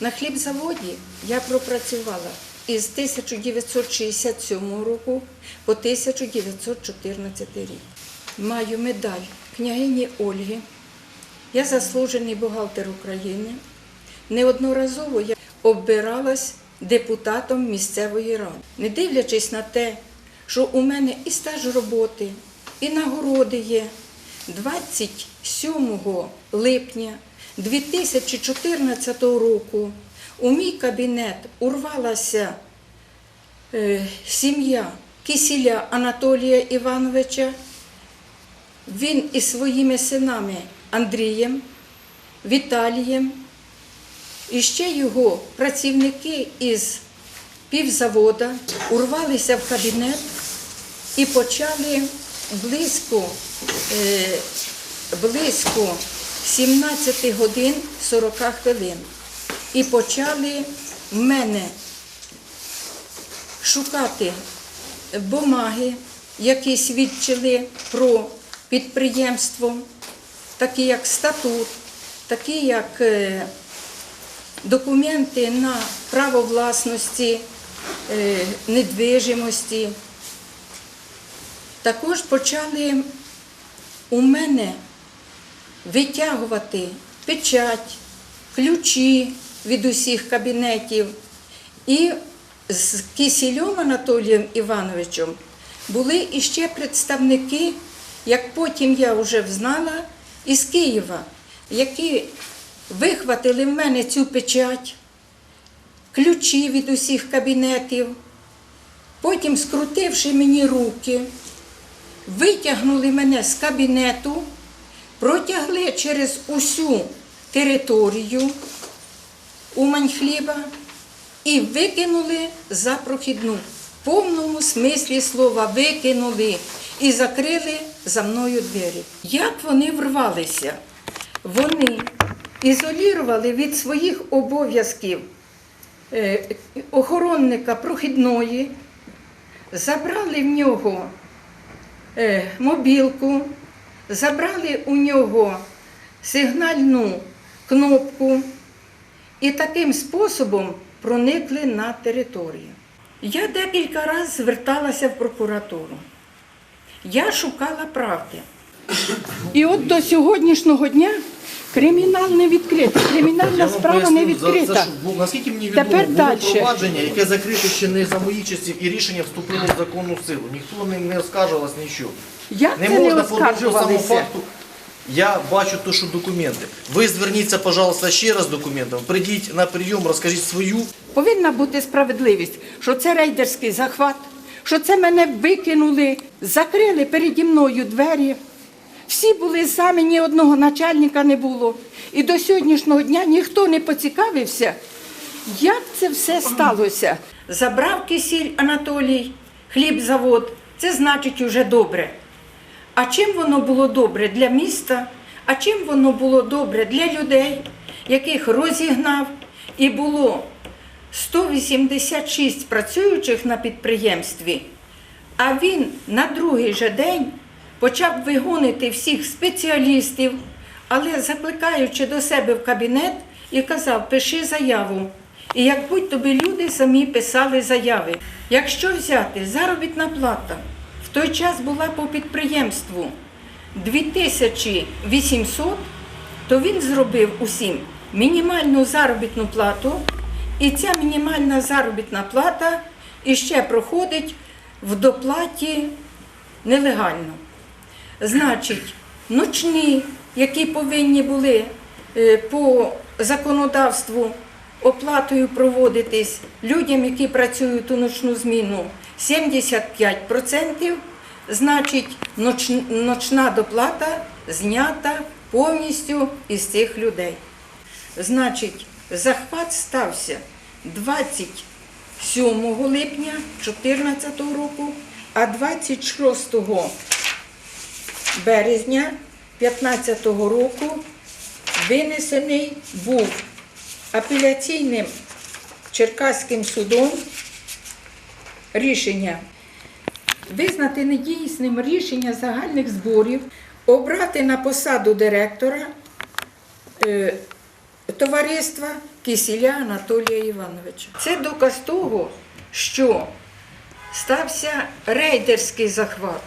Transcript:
На хлібзаводі я пропрацювала із 1967 року по 1914 рік. Маю медаль княгині Ольги. Я заслужений бухгалтер України. Неодноразово я обиралась депутатом місцевої ради. Не дивлячись на те, що у мене і стаж роботи, і нагороди є. 27 липня 2014 року у мій кабінет урвалася е, сім'я Кисіля Анатолія Івановича. Він із своїми синами Андрієм, Віталієм і ще його працівники із півзавода урвалися в кабінет і почали близько, е, близько 17 годин 40 хвилин. І почали мене шукати бумаги, які свідчили про підприємство, такі як статут, такі як е, документи на право власності, е, недвижимості. Також почали у мене витягувати печать, ключі від усіх кабінетів. І з Кисільом Анатолієм Івановичем були іще представники, як потім я вже взнала, із Києва, які вихватили в мене цю печать, ключі від усіх кабінетів, потім, скрутивши мені руки, витягнули мене з кабінету, протягли через усю територію Умань-хліба і викинули за прохідну. В повному смислі слова викинули і закрили за мною двері. Як вони врвалися? Вони ізолірували від своїх обов'язків е, охоронника прохідної, забрали в нього е, мобілку, забрали у нього сигнальну кнопку і таким способом проникли на територію. Я декілька разів зверталася в прокуратуру. Я шукала правди. І от до сьогоднішнього дня кримінал не відкритий, кримінальна справа не поясню, за- за відкрита. що- наскільки мені Тепер відомо, було дальше. провадження, яке закрите ще не за мої часів, і рішення вступило в законну силу. Ніхто ним не оскаржувалось нічого. Як не це не можна по самому оскаржувалися? факту. Я бачу то, що документи. Ви зверніться, пожалуйста, ще раз з документами. Прийдіть на прийом, розкажіть свою. Повинна бути справедливість, що це рейдерський захват, що це мене викинули, закрили переді мною двері. Всі були самі, ні одного начальника не було. І до сьогоднішнього дня ніхто не поцікавився, як це все сталося. Забрав кисіль Анатолій, хлібзавод, це значить уже добре. А чим воно було добре для міста? А чим воно було добре для людей, яких розігнав і було 186 працюючих на підприємстві, а він на другий же день почав вигонити всіх спеціалістів, але закликаючи до себе в кабінет і казав, пиши заяву. І як будь тобі люди самі писали заяви. Якщо взяти заробітна плата, той час була по підприємству 2800, то він зробив усім мінімальну заробітну плату, і ця мінімальна заробітна плата іще проходить в доплаті нелегально. Значить, ночні, які повинні були е, по законодавству оплатою проводитись людям, які працюють у ночну зміну, 75%, значить, ноч- ночна доплата знята повністю із цих людей. Значить, захват стався 27 липня 2014 року, а 26 березня 2015 року винесений був апеляційним Черкаським судом рішення визнати недійсним рішення загальних зборів, обрати на посаду директора е, товариства Кисіля Анатолія Івановича. Це доказ того, що стався рейдерський захват.